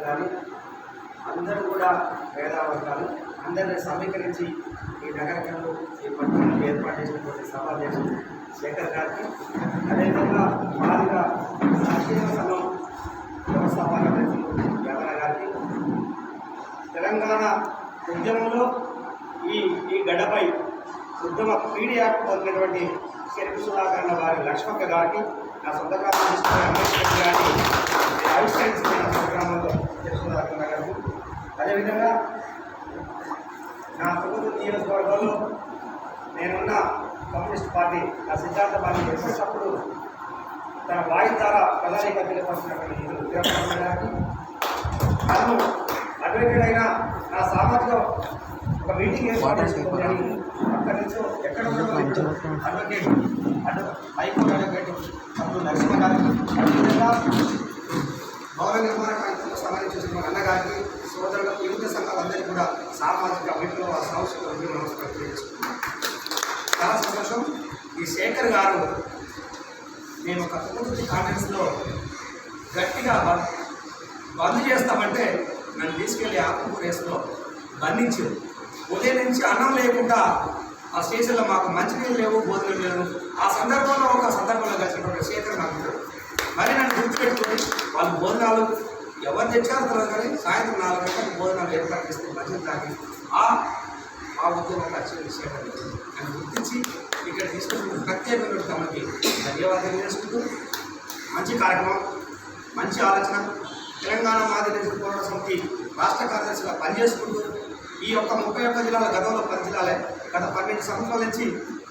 కానీ అందరూ కూడా పేదవర్గాలు అందరినీ సమీకరించి ఈ నగరంలో ఈ పట్టణంలో ఏర్పాటు చేసినటువంటి సభాధ్యక్షుడు శేఖర్ గారికి అదేవిధంగా మాదిగా సంక్షేమ సంఘం వ్యవస్థాపక అధ్యక్షుడు గారికి తెలంగాణ ఉద్యమంలో ఈ ఈ గడ్డపై ఉద్యమ పీడియాకు పొందినటువంటి చెరుకు సుధాకరణ వారి లక్ష్మక్క గారికి నా సొంత తీసుకునే అంబేద్కర్ ఆవిష్కరించిన ప్రోగ్రాంలో చెరుకు అదేవిధంగా నా ప్రభుత్వ నియోజకవర్గంలో నేనున్న కమ్యూనిస్ట్ పార్టీ నా సిద్ధాంత పార్టీ చేసేటప్పుడు తన వాయి ద్వారా ప్రధానిగా తెలియపరుస్తున్నటువంటి ఈ గారికి నన్ను అడ్వకేట్ అయిన నా సామాజిక ఒక మీటింగ్ ఏర్పాటు అక్కడి నుంచో ఎక్కడ అడ్వకేట్ అడ్వ హైకోర్టు అడ్వకేట్ అప్పుడు నరసింహ గారికి అదేవిధంగా భవన నిర్మాణ కార్యక్రమంలో సంబంధించిన అన్నగారికి సోదరులకు వివిధ సంఘాలందరికీ కూడా సామాజిక ఆ సాంస్కృతిక ఉద్యమ నమస్కారం తెలియజేసుకున్నాను చాలా సంతోషం. ఈ శేఖర్ గారు నేను ఒక పూర్తి కాన్ఫరెన్స్లో గట్టిగా బంద్ చేస్తామంటే నన్ను తీసుకెళ్ళి ఆకు రేసులో బంధించారు. ఉదయం నుంచి అన్నం లేకుండా ఆ స్టేషన్లో మాకు మంచినీళ్ళు లేవు భోజనం లేవు. ఆ సందర్భంలో ఒక సందర్భంలో కలిసినటువంటి శేఖర్ నాకు ఉంటాడు. మరి నన్ను గుర్తుపెట్టుకొని వాళ్ళు భోజనాలు ఎవరు తెచ్చారో తెలియదు కానీ సాయంత్రం నాలుగు గంటలకు భోజనాలు ఏర్పాటు చేస్తే మధ్యలో తాగి ఆ ఆ ఉద్యోగం వచ్చిన విషయం అని గుర్తించి ఇక్కడ తీసుకున్న ప్రత్యేకమైన తమకి ధన్యవాదాలు చేసుకుంటూ మంచి కార్యక్రమం మంచి ఆలోచన తెలంగాణ మాదిరి పోరాట సమితి రాష్ట్ర కార్యదర్శిగా పనిచేసుకుంటూ ఈ యొక్క ముప్పై ఒక్క జిల్లాల గతంలో పది జిల్లాలే గత పన్నెండు సంవత్సరాల నుంచి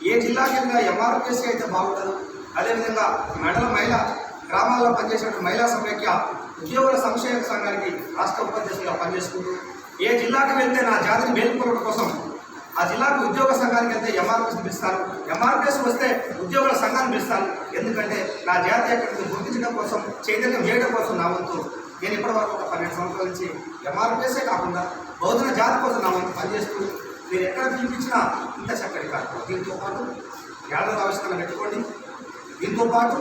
ఏ జిల్లా కింద ఎంఆర్పిఎస్సీ అయితే బాగుండదు. అదేవిధంగా మెడల మహిళ గ్రామాల్లో పనిచేసే మహిళా సమైక్య ఉద్యోగుల సంక్షేమ సంఘానికి రాష్ట్ర ఉపాధ్యక్షులుగా పనిచేసుకుంటూ ఏ జిల్లాకి వెళ్తే నా జాతిని మేల్కొనడం కోసం ఆ జిల్లాకు ఉద్యోగ సంఘానికి వెళ్తే ఎంఆర్పిఎస్ పిలుస్తాను ఎంఆర్పిఎస్ వస్తే ఉద్యోగుల సంఘాన్ని పిలుస్తాను ఎందుకంటే నా జాతి ఎక్కడికి గుర్తించడం కోసం చైతన్యం చేయడం కోసం నా వంతు. నేను ఇప్పటివరకు ఒక పన్నెండు సంవత్సరాల నుంచి ఎంఆర్పిఎస్ఏ కాకుండా బౌద్ధన జాతి కోసం నా వంతు పనిచేస్తూ మీరు ఎక్కడ పిలిపించినా ఇంత చక్కటి కాదు దీంతో పాటు ఏడాది ఆవిష్కరణ పెట్టుకోండి. దీంతో పాటు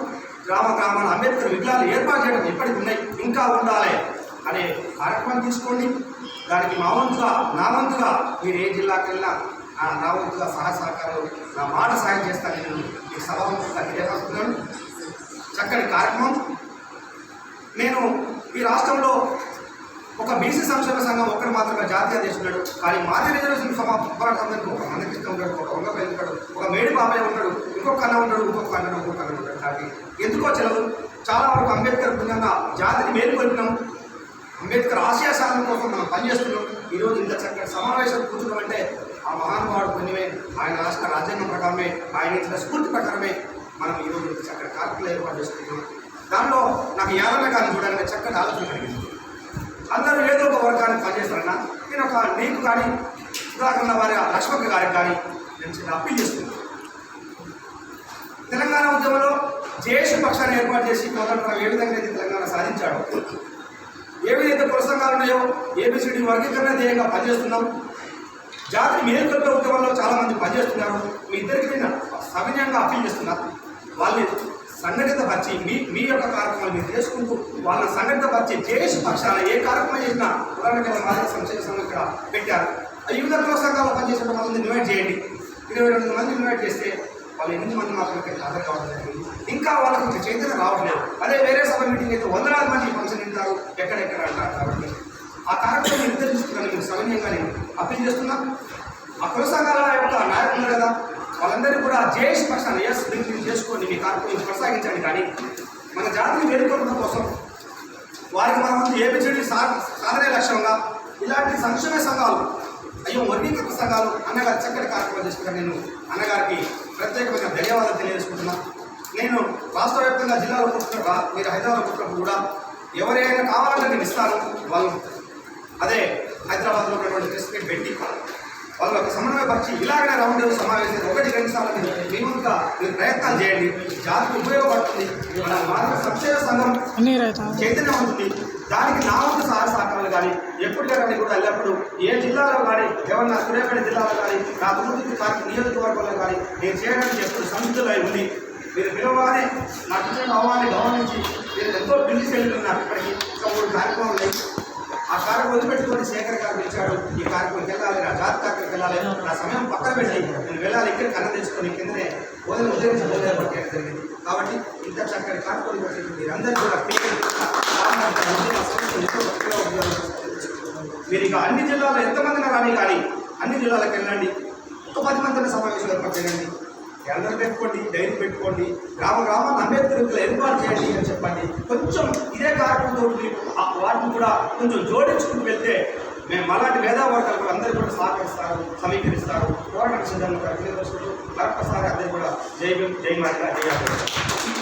గ్రామ గ్రామాల అంబేద్కర్ విగ్రహాలు ఏర్పాటు చేయడం ఎప్పటికి ఉన్నాయి. ఇంకా ఉండాలి. అనే కార్యక్రమం తీసుకోండి. దానికి మా వంతుగా నా వంతుగా మీరు ఏ జిల్లాకి వెళ్ళినా ఆ నా వంతుగా సహాయ సహకారాలు నా మాట సాయం చేస్తాను నేను మీకు సభాముఖంగా తెలియజేస్తున్నాను చక్కటి కార్యక్రమం. నేను ఈ రాష్ట్రంలో ఒక బీసీ సంక్షేమ సంఘం ఒక్కరు మాత్రమే జాతీయ అధ్యక్షుడు కానీ మాజీ రిజర్వేషన్ సభ పోరాటం అందరికీ ఒక మందకృష్ణ ఉంటాడు ఒక వంగపల్లి ఉంటాడు ఒక మేడి బాబాయ్ ఉంటాడు ఇంకొక కన్న ఉన్నాడు ఇంకొక కన్న ఇంకొక కన్న ఉంటాడు కాబట్టి ఎందుకో చెలవు చాలా వరకు అంబేద్కర్ పుణ్యంగా జాతిని మేలుకొట్టినాం అంబేద్కర్ ఆశయ సాధన కోసం మనం పనిచేస్తున్నాం. ఈరోజు ఇంత చక్కటి సమావేశం కూర్చున్నాం అంటే ఆ మహానుభావుడు పుణ్యమే ఆయన రాష్ట్ర రాజ్యాంగం ప్రకారమే ఆయన ఇచ్చిన స్ఫూర్తి ప్రకారమే మనం ఈరోజు ఇంత చక్కటి కార్యక్రమాలు ఏర్పాటు చేసుకుంటున్నాం. దానిలో నాకు యాదన్న కానీ చూడాలని చక్కటి ఆలోచన కలిగింది. అందరూ ఏదో ఒక వర్గానికి పనిచేస్తారన్నా నేను ఒక నీకు కానీ సుధాకరణ వారి లక్ష్మక్క గారికి కానీ నేను చిన్న అప్పీల్ చేస్తున్నాను తెలంగాణ ఉద్యమంలో జేఏసీ పక్షాన్ని ఏర్పాటు చేసి కోదండరావు ఏ విధంగా అయితే తెలంగాణ సాధించాడో ఏ విధంగా పురస్కారాలు ఉన్నాయో ఏబిసిడి వర్గీకరణ ధ్యేయంగా పనిచేస్తున్నాం. జాతిని మేలుకొల్పే ఉద్యమంలో చాలామంది పనిచేస్తున్నారు. మీ ఇద్దరికి నేను సవినయంగా అప్పీల్ చేస్తున్నా. వాళ్ళని సంఘటితపరిచి మీ మీ యొక్క కార్యక్రమాలు మీరు చేసుకుంటూ వాళ్ళని సంఘటితపరిచి జేఏసీ పక్షాన ఏ కార్యక్రమం చేసినా ఉదాహరణకి మాదిరి సంక్షేమ సంఘం ఇక్కడ పెట్టారు. ఆ యువత కుల సంఘాల్లో పనిచేసిన వాళ్ళని ఇన్వైట్ చేయండి. ఇరవై రెండు మంది ఇన్వైట్ చేస్తే వాళ్ళు ఎనిమిది మంది మాత్రమే ఇక్కడ హాజరు కావడం జరిగింది. ఇంకా వాళ్ళకి ఇంకా చైతన్యం రావట్లేదు. అదే వేరే సభ మీటింగ్ అయితే వందలాది మంది ఫంక్షన్ వింటారు ఎక్కడెక్కడ అంటారు కాబట్టి. ఆ కార్యక్రమం నిర్దేశిస్తున్నాను నేను సవినయంగా నేను అప్పీల్ చేస్తున్నా. ఆ కుల సంఘాల యొక్క నాయకులు కదా. వాళ్ళందరినీ కూడా జేఎస్ పక్షాన్ని ఎస్ మీరు చేసుకోండి మీ కార్యక్రమం కొనసాగించండి. కానీ మన జాతిని వేడుకోవడం కోసం వారికి మన ముందు ఏబిసిడి సా సాధనే లక్ష్యంగా ఇలాంటి సంక్షేమ సంఘాలు అయ్యో వర్గీకరణ సంఘాలు అన్నగారు చక్కటి కార్యక్రమం చేసుకుంటాను నేను అన్నగారికి ప్రత్యేకమైన ధన్యవాదాలు తెలియజేసుకుంటున్నా. నేను రాష్ట్ర వ్యాప్తంగా జిల్లాలో పుట్టినప్పుడు మీరు హైదరాబాద్ పుట్టినప్పుడు కూడా ఎవరైనా కావాలంటే నేను ఇస్తాను వాళ్ళు. అదే హైదరాబాద్లో ఉన్నటువంటి ప్రెస్ మీట్ పెట్టి వాళ్ళు ఒక సమన్వయపరిచి ఇలాగనే రౌండ్ సమావేశం ఒకటి రెండు సార్లు మీరు మినిమంగా మీరు ప్రయత్నాలు చేయండి. జాతికి ఉపయోగపడుతుంది. మన మానవ సంక్షేమ సంఘం చైతన్యం ఉంటుంది దానికి నా వంతు సహాయ సహకారాలు కానీ ఎప్పుడు కానీ కూడా ఎల్లప్పుడు ఏ జిల్లాలో కానీ ఏమన్నా సూర్యాపేట జిల్లాలో కానీ నా తొమ్మిది నియోజకవర్గంలో కానీ నేను చేయడానికి ఎప్పుడు సంసిద్ధులై ఉంది మీరు పిలవాలి నాకు అవ్వాలి గమనించి మీరు ఎంతో పిలిచి వెళ్తున్నారు ఇప్పటికీ ఇంకా మూడు కార్యక్రమాలు ఉన్నాయి. వదిలిపెట్టుకొని శేఖర్ గారు పిలిచాడు. ఈ కార్యక్రమం వెళ్ళాలి నా జాతి కార్యక్రమం వెళ్ళాలి నా సమయం పక్కన పెట్టి నేను వెళ్ళాలి ఇక్కడ కన్న తెచ్చుకొని కిందనే బోధన ఉదయం బోధన పట్టేయడం జరిగింది. కాబట్టి ఇంత చక్కటి కార్యక్రమం చేసి మీరందరూ కూడా మీరు ఇక అన్ని జిల్లాలో ఎంతమంది రాని కానీ అన్ని జిల్లాలకు వెళ్ళండి. ఒక పది మందిని సమావేశం ఏర్పాటు చేయండి. అందరూ పెట్టుకోండి డైరీ పెట్టుకోండి రామ రామ అంబేద్కర్ విగ్రహాలు ఏర్పాటు చేయండి అని చెప్పండి. కొంచెం ఇదే కార్యక్రమంతో వాటిని కూడా కొంచెం జోడించుకుని వెళ్తే మేము అలాంటి మేధావర్గాలు కూడా అందరూ కూడా సహకరిస్తారు సమీకరిస్తారు. పోరాటం సిద్ధంగా తెలియజేసుకుంటూ మరొకసారి అందరూ కూడా జై భీమ్, జై మాదిగా జై